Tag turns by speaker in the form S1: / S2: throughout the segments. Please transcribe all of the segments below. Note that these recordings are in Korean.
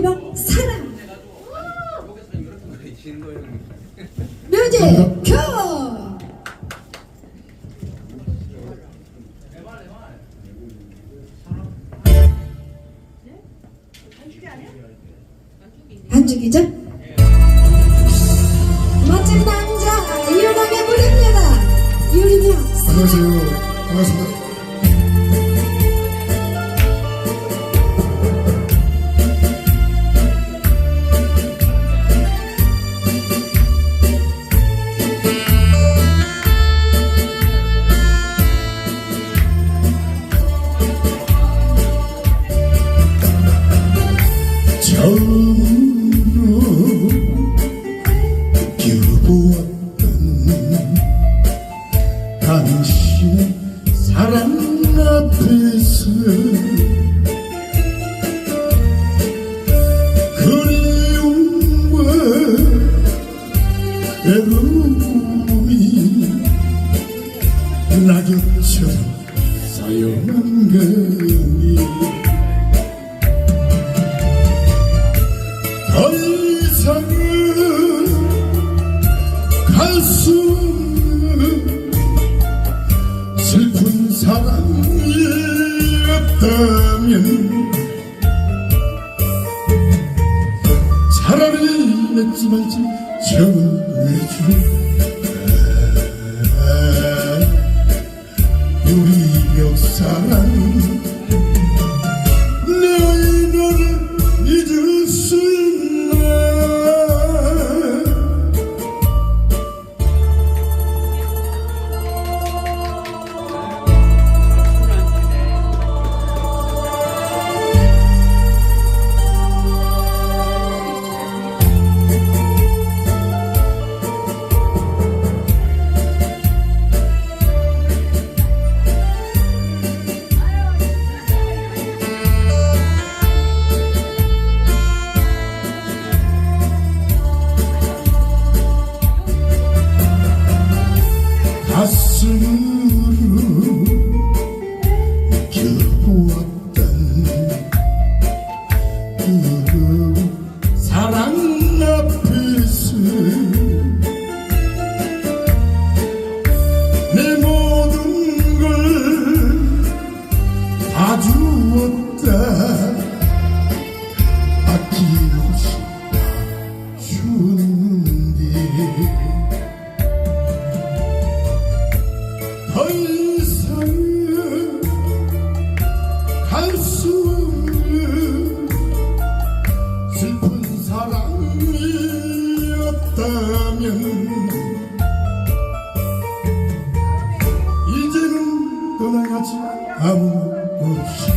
S1: 이재명 사랑 뮤직 큐 반죽이죠?
S2: 당신의 사랑 앞에서 그리움과 외로움이 낙엽처럼 쌓여만 거니 사랑이었다면 차라리 맺지 말지 정해줘 우 이상은 갈수 없는 슬픈 사랑이었다면 이제는 떠나가지 아무 없이.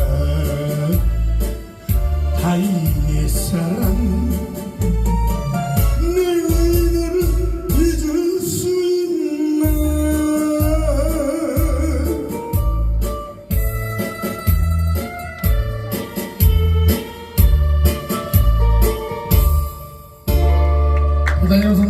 S2: 아, 다인의 사랑. Куда-нибудь